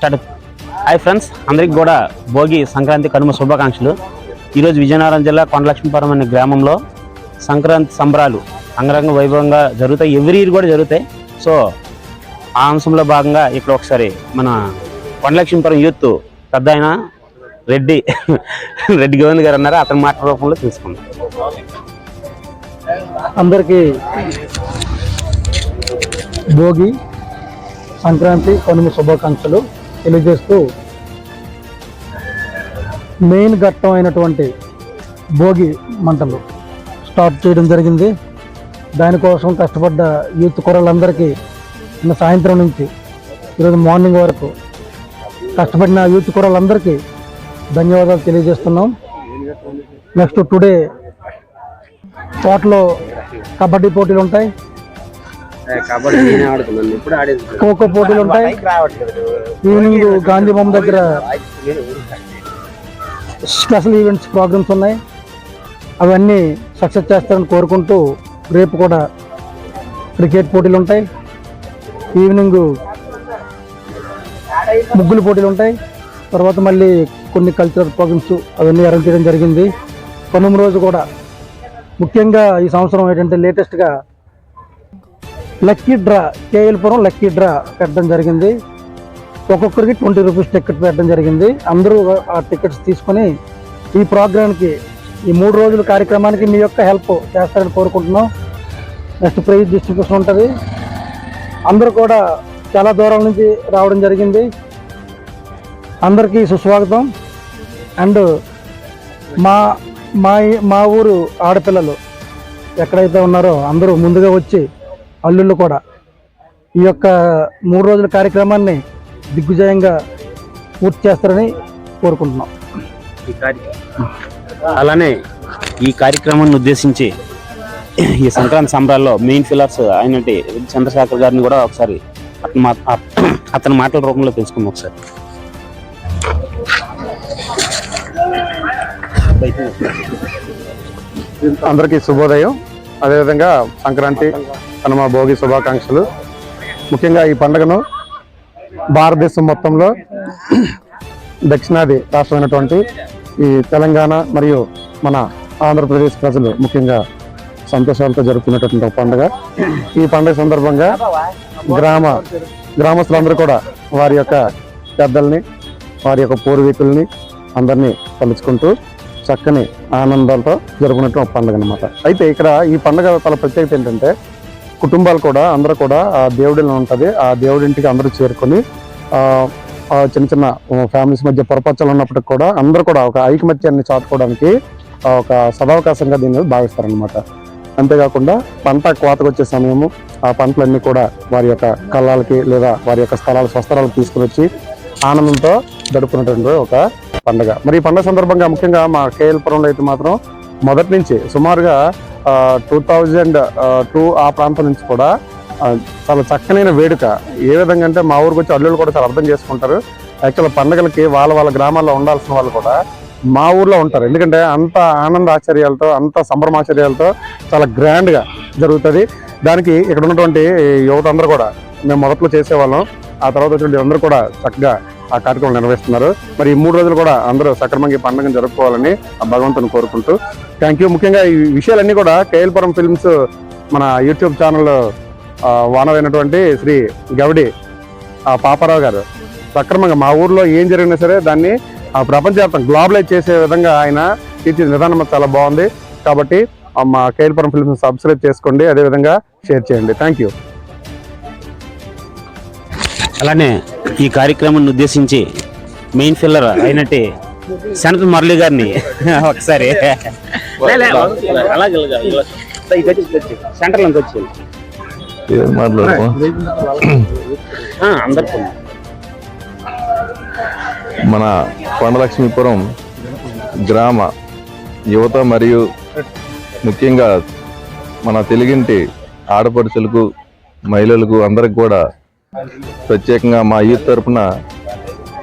Start. Hi friends అందరికి కూడా భోగి సంక్రాంతి కనుమ శుభాకాంక్షలు. ఈరోజు విజయనగరం జిల్లా కొండలక్ష్మీపురం అనే గ్రామంలో సంక్రాంతి సంబరాలు అంగరంగ వైభవంగా జరుగుతాయి. ఎవ్రీ ఇయర్ కూడా జరుగుతాయి. సో ఆ అంశంలో భాగంగా ఇక్కడ ఒకసారి మన కొండలక్ష్మీపురం యూత్ పెద్ద ఆయన రెడ్డి రెడ్డి గోవింద్ గారు అన్నారు? అతని మాట రూపంలో తెలుసుకుందాం. అందరికీ భోగి సంక్రాంతి కనుమ శుభాకాంక్షలు. తెలియజేస్తూ మెయిన్ ఘట్టం అయినటువంటి భోగి మంటలు స్టార్ట్ చేయడం జరిగింది. దానికోసం కష్టపడ్డ యూత్ కుర్రలందరికీ నిన్న సాయంత్రం నుంచి ఈరోజు మార్నింగ్ వరకు కష్టపడిన యూత్ కుర్రలందరికీ ధన్యవాదాలు తెలియజేస్తున్నాం. నెక్స్ట్ టుడే తోటలో కబడ్డీ పోటీలు ఉంటాయి. కాబట్టి నేనే ఇప్పుడు ఆడేది. ఖోఖో పోటీలు ఉంటాయి? ఈవినింగ్ గాంధీ బొమ్మ దగ్గర స్పెషల్ ఈవెంట్స్ ప్రోగ్రామ్స్ ఉన్నాయి. అవన్నీ సక్సెస్ చేస్తారని కోరుకుంటూ రేపు కూడా క్రికెట్ పోటీలు ఉంటాయి. ఈవినింగ్ ముగ్గులు పోటీలు ఉంటాయి. తర్వాత మళ్ళీ కొన్ని కల్చరల్ ప్రోగ్రామ్స్ అవన్నీ అరేంజ్ చేయడం జరిగింది. కనుమ రోజు కూడా ముఖ్యంగా ఈ సంవత్సరం ఏంటంటే లేటెస్ట్గా lucky draw K L Puram lucky draw పెట్టడం జరిగింది. ఒక్కొక్కరికి ట్వంటీ రూపీస్ టికెట్ పెట్టడం జరిగింది. అందరూ ఆ టికెట్స్ తీసుకొని ఈ ప్రోగ్రామ్కి ఈ మూడు రోజుల కార్యక్రమానికి మీ యొక్క హెల్ప్ చేస్తారని కోరుకుంటున్నాం. నెక్స్ట్ ప్రైజ్ డిస్ట్రిబ్యూషన్ ఉంటుంది. అందరూ కూడా చాలా దూరం నుంచి రావడం జరిగింది. అందరికీ సుస్వాగతం. అండ్ మా మా మా ఊరు ఆడపిల్లలు ఎక్కడైతే ఉన్నారో అందరూ ముందుగా వచ్చి అల్లుళ్ళు కూడా ఈ యొక్క మూడు రోజుల కార్యక్రమాన్ని దిగ్విజయంగా పూర్తి చేస్తారని కోరుకుంటున్నాం. ఈ కార్యక్రమం అలానే ఈ కార్యక్రమాన్ని ఉద్దేశించి ఈ సంక్రాంతి సంబరాల్లో మెయిన్ ఫిల్లర్స్ అయినట్టు చంద్రశేఖర్ గారిని కూడా ఒకసారి అతని మా అతని మాటల రూపంలో తెలుసుకుందాం ఒకసారి. అందరికీ శుభోదయం. అదేవిధంగా సంక్రాంతి కనుమ భోగి శుభాకాంక్షలు. ముఖ్యంగా ఈ పండుగను భారతదేశం మొత్తంలో దక్షిణాది రాష్ట్రమైనటువంటి ఈ తెలంగాణ మరియు మన ఆంధ్రప్రదేశ్ ప్రజలు ముఖ్యంగా సంతోషాలతో జరుపుకునేటటువంటి ఒక పండుగ. ఈ పండుగ సందర్భంగా గ్రామ గ్రామస్తులందరూ కూడా వారి యొక్క పెద్దల్ని వారి యొక్క పూర్వీకుల్ని అందరినీ తలుచుకుంటూ చక్కని ఆనందాలతో జరుపుకున్నట్టు ఒక పండుగ అనమాట అయితే ఇక్కడ ఈ పండుగ తల ప్రత్యేకత ఏంటంటే కుటుంబాలు కూడా అందరూ కూడా ఆ దేవుడిలో ఉంటుంది. ఆ దేవుడింటికి అందరూ చేరుకొని చిన్న చిన్న ఫ్యామిలీస్ మధ్య పొరపచ్చలు ఉన్నప్పటికి కూడా అందరూ కూడా ఒక ఐకమత్యాన్ని చాటుకోవడానికి ఒక సదవకాశంగా దీన్ని భావిస్తారనమాట అంతేకాకుండా పంట కోతకు వచ్చే సమయము ఆ పంటలన్నీ కూడా వారి యొక్క కళ్ళాలకి లేదా వారి యొక్క స్థలాల స్వస్థలాలకు తీసుకుని వచ్చి ఆనందంతో గడుపుకున్నటువంటి ఒక పండుగ. మరి ఈ పండుగ సందర్భంగా ముఖ్యంగా మా కేఎల్పురంలో అయితే మాత్రం మొదటి నుంచి సుమారుగా టూ థౌజండ్ టూ ఆ ప్రాంతం నుంచి కూడా చాలా చక్కనైన వేడుక. ఏ విధంగా అంటే మా ఊరికి వచ్చి అల్లుళ్ళు కూడా చాలా అర్థం చేసుకుంటారు. యాక్చువల్ పండుగలకి వాళ్ళ వాళ్ళ గ్రామాల్లో ఉండాల్సిన వాళ్ళు కూడా మా ఊర్లో ఉంటారు. ఎందుకంటే అంత ఆనంద ఆశ్చర్యాలతో అంత సంభ్రమాశ్చర్యాలతో చాలా గ్రాండ్గా జరుగుతుంది. దానికి ఇక్కడ ఉన్నటువంటి యువత అందరూ కూడా మేము మొదట్లో చేసేవాళ్ళం. ఆ తర్వాత వచ్చినటువంటి అందరూ కూడా చక్కగా ఆ కార్యక్రమం నిర్వహిస్తున్నారు. మరి ఈ మూడు రోజులు కూడా అందరూ సక్రమంగా ఈ పండుగను జరుపుకోవాలని ఆ భగవంతుని కోరుకుంటూ థ్యాంక్ యూ ముఖ్యంగా ఈ విషయాలన్నీ కూడా కేఎల్పురం ఫిల్మ్స్ మన యూట్యూబ్ ఛానల్ వానవైనటువంటి శ్రీ గౌడి ఆ పాపారావు గారు. సక్రమంగా మా ఊర్లో ఏం జరిగినా సరే దాన్ని ఆ ప్రపంచవ్యాప్తం గ్లోబలైజ్ చేసే విధంగా ఆయన తీర్చి విధానం చాలా బాగుంది. కాబట్టి ఆ మా కేఎల్పురం ఫిల్మ్స్ సబ్స్క్రైబ్ చేసుకోండి. అదేవిధంగా షేర్ చేయండి. థ్యాంక్ యూ అలానే ఈ కార్యక్రమాన్ని ఉద్దేశించి మెయిన్ ఫిల్లర్ అయినట్టు శనత మురళి గారిని ఒకసారి. సెంటర్ వచ్చి అందరికీ మన కొండలక్ష్మీపురం గ్రామ యువత మరియు ముఖ్యంగా మన తెలుగింటి ఆడపడుచులకు మహిళలకు అందరికి కూడా ప్రత్యేకంగా మా యూత్ తరపున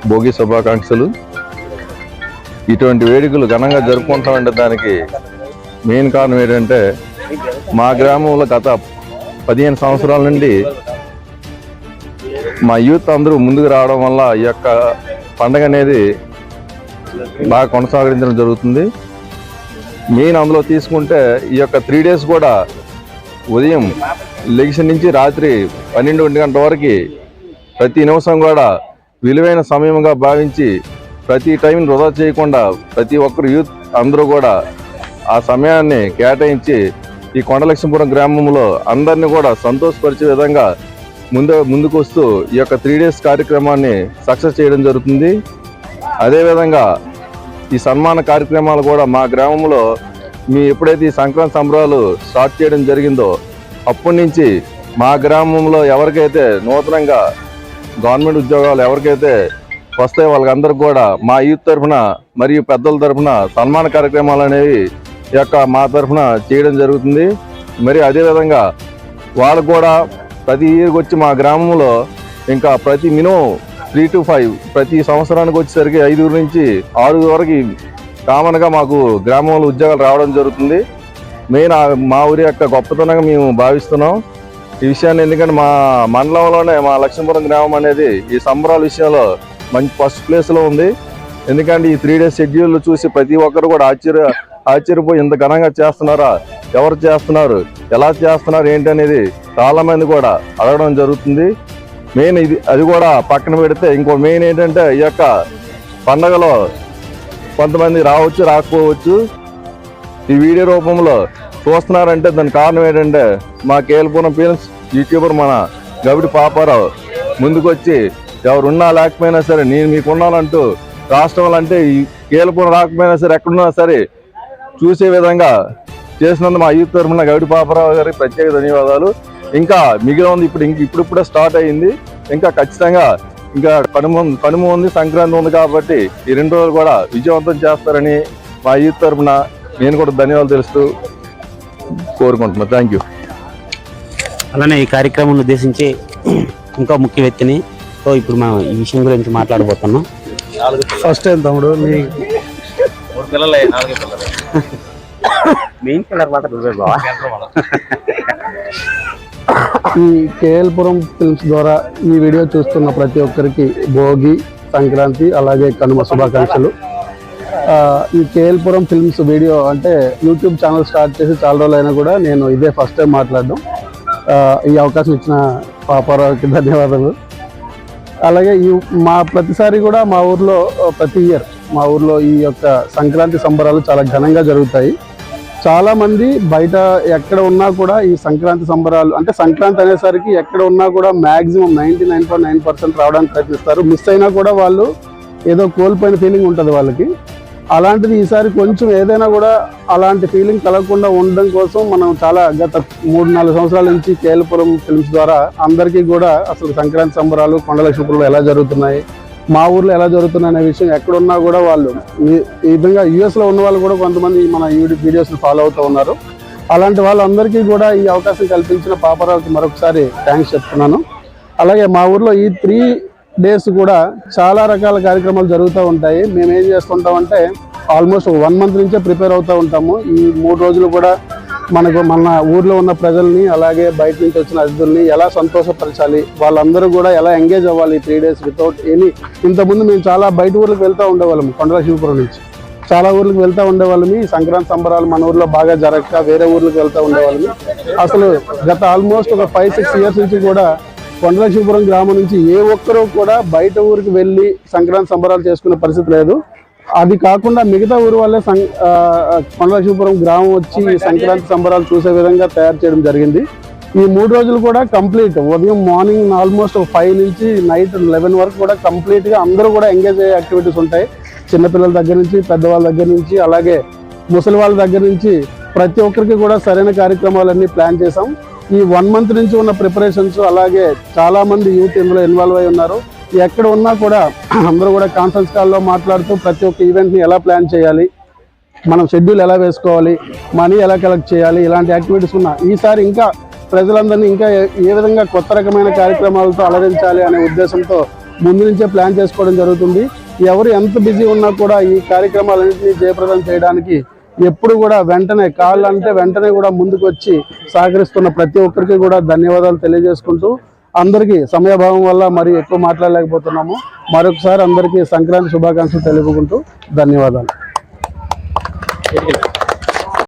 భోగి శుభాకాంక్షలు. ఇటువంటి వేడుకలు ఘనంగా జరుపుకుంటామంటే దానికి మెయిన్ కారణం ఏంటంటే మా గ్రామంలో గత పదిహేను సంవత్సరాల నుండి మా యూత్ అందరూ ముందుకు రావడం వల్ల ఈ యొక్క పండగ అనేది బాగా కొనసాగించడం జరుగుతుంది. మెయిన్ అందులో తీసుకుంటే ఈ యొక్క త్రీ డేస్ కూడా ఉదయం లెగిసిన నుంచి రాత్రి పన్నెండు ఒంటి గంట వరకు ప్రతి నిమిషం కూడా విలువైన సమయంగా భావించి ప్రతి టైం వృధా చేయకుండా ప్రతి ఒక్కరు యూత్ అందరూ కూడా ఆ సమయాన్ని కేటాయించి ఈ కొండలక్ష్మీపురం గ్రామంలో అందరినీ కూడా సంతోషపరిచే విధంగా ముందు ముందుకు వస్తూ ఈ యొక్క త్రీ డేస్ కార్యక్రమాన్ని సక్సెస్ చేయడం జరుగుతుంది. అదేవిధంగా ఈ సన్మాన కార్యక్రమాలు కూడా మా గ్రామంలో మీ ఎప్పుడైతే ఈ సంక్రాంతి సంబరాలు స్టార్ట్ చేయడం జరిగిందో అప్పటి నుంచి మా గ్రామంలో ఎవరికైతే నూతనంగా గవర్నమెంట్ ఉద్యోగాలు ఎవరికైతే వస్తాయి వాళ్ళకందరికి కూడా మా యూత్ తరఫున మరియు పెద్దల తరఫున సన్మాన కార్యక్రమాలు అనేవి యొక్క మా తరఫున చేయడం జరుగుతుంది. మరి అదేవిధంగా వాళ్ళకు కూడా ప్రతి ఇయర్కి వచ్చి మా గ్రామంలో ఇంకా ప్రతి మినిమం త్రీ టు ఫైవ్ ప్రతి సంవత్సరానికి వచ్చేసరికి ఐదుగురు నుంచి ఆరుగురు వరకు కామన్గా మాకు గ్రామంలో ఉద్యోగాలు రావడం జరుగుతుంది. మెయిన్ మా ఊరి యొక్క గొప్పతనంగా మేము భావిస్తున్నాం. ఈ విషయాన్ని ఎందుకంటే మా మండలంలోనే మా లక్ష్మీపురం గ్రామం అనేది ఈ సంబరాల విషయంలో మంచి ఫస్ట్ ప్లేస్లో ఉంది. ఎందుకంటే ఈ త్రీ డేస్ షెడ్యూల్ చూసి ప్రతి ఒక్కరు కూడా ఆశ్చర్య ఆశ్చర్యపోయి ఇంత ఘనంగా చేస్తున్నారా? ఎవరు చేస్తున్నారు? ఎలా చేస్తున్నారు? ఏంటి అనేది చాలామంది కూడా అడగడం జరుగుతుంది. మెయిన్ ఇది అది కూడా పక్కన పెడితే ఇంకో మెయిన్ ఏంటంటే ఈ యొక్క పండగలో కొంతమంది రావచ్చు రాకపోవచ్చు. ఈ వీడియో రూపంలో చూస్తున్నారంటే దాని కారణం ఏంటంటే మా కేల్పురం ఫిల్మ్స్ యూట్యూబర్ మన గవిడి పాపారావు. ముందుకొచ్చి ఎవరున్నా లేకపోయినా సరే నేను మీకు ఉన్నానంటూ రాష్ట్రంలో అంటే ఈ కేల్పురం రాకపోయినా సరే ఎక్కడున్నా సరే చూసే విధంగా చేసినందుకు మా యూత్ తరఫున గవిడి పాపారావు గారికి ప్రత్యేక ధన్యవాదాలు. ఇంకా మిగిలిన ఉంది ఇప్పుడు ఇంక ఇప్పుడిప్పుడే స్టార్ట్ అయ్యింది. ఇంకా ఖచ్చితంగా ఇంకా కనుమ కనుమ ఉంది సంక్రాంతి ఉంది కాబట్టి ఈ రెండు రోజులు కూడా విజయవంతం చేస్తారని మా యూత్ తరఫున నేను కూడా ధన్యవాదాలు తెలుస్తూ కోరుకుంటున్నాను థ్యాంక్ యూ అలానే ఈ కార్యక్రమం ఉద్దేశించి ఇంకో ముఖ్య వ్యక్తిని సో ఇప్పుడు మనం ఈ విషయం గురించి మాట్లాడబోతున్నాం. ఫస్ట్ టైం తమ్ముడు? మీ మెయిన్ కలర్ మాత్రం. ఈ కేఎల్పురం ఫిల్మ్స్ ద్వారా ఈ వీడియో చూస్తున్న ప్రతి ఒక్కరికి భోగి సంక్రాంతి అలాగే కనుమ శుభాకాంక్షలు. ఈ కేఎల్పురం ఫిల్మ్స్ వీడియో అంటే యూట్యూబ్ ఛానల్ స్టార్ట్ చేసి చాలా రోజులు అయినా కూడా నేను ఇదే ఫస్ట్ టైం మాట్లాడడం. ఈ అవకాశం ఇచ్చిన పాపారావుకి ధన్యవాదాలు అలాగే ఈ మా ప్రతిసారి కూడా మా ఊర్లో ప్రతి ఇయర్ మా ఊర్లో ఈ యొక్క సంక్రాంతి సంబరాలు చాలా ఘనంగా జరుగుతాయి. చాలామంది బయట ఎక్కడ ఉన్నా కూడా ఈ సంక్రాంతి సంబరాలు అంటే సంక్రాంతి అనేసరికి ఎక్కడ ఉన్నా కూడా maximum ninety nine point nine percent రావడానికి ప్రయత్నిస్తారు. మిస్ అయినా కూడా వాళ్ళు ఏదో కోల్పోయిన ఫీలింగ్ ఉంటుంది వాళ్ళకి. అలాంటిది ఈసారి కొంచెం ఏదైనా కూడా అలాంటి ఫీలింగ్ కలగకుండా ఉండడం కోసం మనం చాలా గత మూడు నాలుగు సంవత్సరాల నుంచి కేలపురం ఫిల్మ్స్ ద్వారా అందరికీ కూడా అసలు సంక్రాంతి సంబరాలు కొండలక్ష్మీపురంలో ఎలా జరుగుతున్నాయి మా ఊర్లో ఎలా జరుగుతున్నాయి అనే విషయం ఎక్కడున్నా కూడా వాళ్ళు ఈ- విధంగా యూఎస్లో ఉన్న వాళ్ళు కూడా కొంతమంది మన యూట్యూబ్ వీడియోస్ని ఫాలో అవుతూ ఉన్నారు. అలాంటి వాళ్ళందరికీ కూడా ఈ అవకాశం కల్పించిన పాపరావుకి మరొకసారి థ్యాంక్స్ చెప్తున్నాను. అలాగే మా ఊర్లో ఈ త్రీ డేస్ కూడా చాలా రకాల కార్యక్రమాలు జరుగుతూ ఉంటాయి. మేము ఏం చేస్తుంటామంటే ఆల్మోస్ట్ వన్ మంత్ నుంచే ప్రిపేర్ అవుతూ ఉంటాము. ఈ మూడు రోజులు కూడా మనకు మన ఊర్లో ఉన్న ప్రజల్ని అలాగే బయట నుంచి వచ్చిన అతిథుల్ని ఎలా సంతోషపరచాలి? వాళ్ళందరూ కూడా ఎలా ఎంగేజ్ అవ్వాలి త్రీ డేస్ వితౌట్ ఎనీ ఇంతకుముందు మేము చాలా బయట ఊర్లకు వెళ్తూ ఉండేవాళ్ళము కొండల శివపురం నుంచి. చాలా ఊర్లకు వెళ్తూ ఉండేవాళ్ళమి సంక్రాంతి సంబరాలు మన ఊర్లో బాగా జరగక వేరే ఊర్లకు వెళ్తూ ఉండేవాళ్ళమి అసలు గత ఆల్మోస్ట్ ఒక ఫైవ్ సిక్స్ ఇయర్స్ నుంచి కూడా కొండలక్ష్మీపురం గ్రామం నుంచి ఏ ఒక్కరూ కూడా బయట ఊరికి వెళ్ళి సంక్రాంతి సంబరాలు చేసుకునే పరిస్థితి లేదు. అది కాకుండా మిగతా ఊరు వాళ్ళే సం కొండలక్ష్మీపురం గ్రామం వచ్చి ఈ సంక్రాంతి. సంబరాలు చూసే విధంగా తయారు చేయడం జరిగింది. ఈ మూడు రోజులు కూడా కంప్లీట్. ఉదయం మార్నింగ్ ఆల్మోస్ట్ ఫైవ్ నుంచి నైట్ లెవెన్ వరకు కూడా కంప్లీట్గా అందరూ కూడా ఎంగేజ్ అయ్యే యాక్టివిటీస్ ఉంటాయి. చిన్నపిల్లల దగ్గర నుంచి పెద్దవాళ్ళ దగ్గర నుంచి అలాగే ముసలి వాళ్ళ దగ్గర నుంచి ప్రతి ఒక్కరికి కూడా సరైన కార్యక్రమాలన్నీ ప్లాన్ చేసాం ఈ వన్ మంత్ నుంచి ఉన్న ప్రిపరేషన్స్ అలాగే చాలా మంది యూత్ ఇందులో ఇన్వాల్వ్ అయి ఉన్నారు. ఎక్కడ ఉన్నా కూడా అందరూ కూడా కాన్ఫరెన్స్ కాల్లో మాట్లాడుతూ ప్రతి ఒక్క ఈవెంట్ని ఎలా ప్లాన్ చేయాలి మనం షెడ్యూల్ ఎలా వేసుకోవాలి మనీ ఎలా కలెక్ట్ చేయాలి ఇలాంటి యాక్టివిటీస్ ఉన్నా ఈసారి ఇంకా ప్రజలందరినీ ఇంకా ఏ- విధంగా కొత్త రకమైన కార్యక్రమాలతో అలరించాలి అనే ఉద్దేశంతో ముందు నుంచే ప్లాన్ చేసుకోవడం జరుగుతుంది. ఎవరు ఎంత బిజీ ఉన్నా కూడా ఈ కార్యక్రమాలన్నింటినీ జయప్రదం చేయడానికి ఎప్పుడు కూడా వెంటనే కాళ్ళు అంటే వెంటనే కూడా ముందుకు వచ్చి సహకరిస్తున్న ప్రతి ఒక్కరికి కూడా ధన్యవాదాలు తెలియజేసుకుంటూ అందరికీ సమయభావం వల్ల మరి ఎక్కువ మాట్లాడలేకపోతున్నాము. మరొకసారి అందరికీ సంక్రాంతి శుభాకాంక్షలు తెలుపుకుంటూ ధన్యవాదాలు.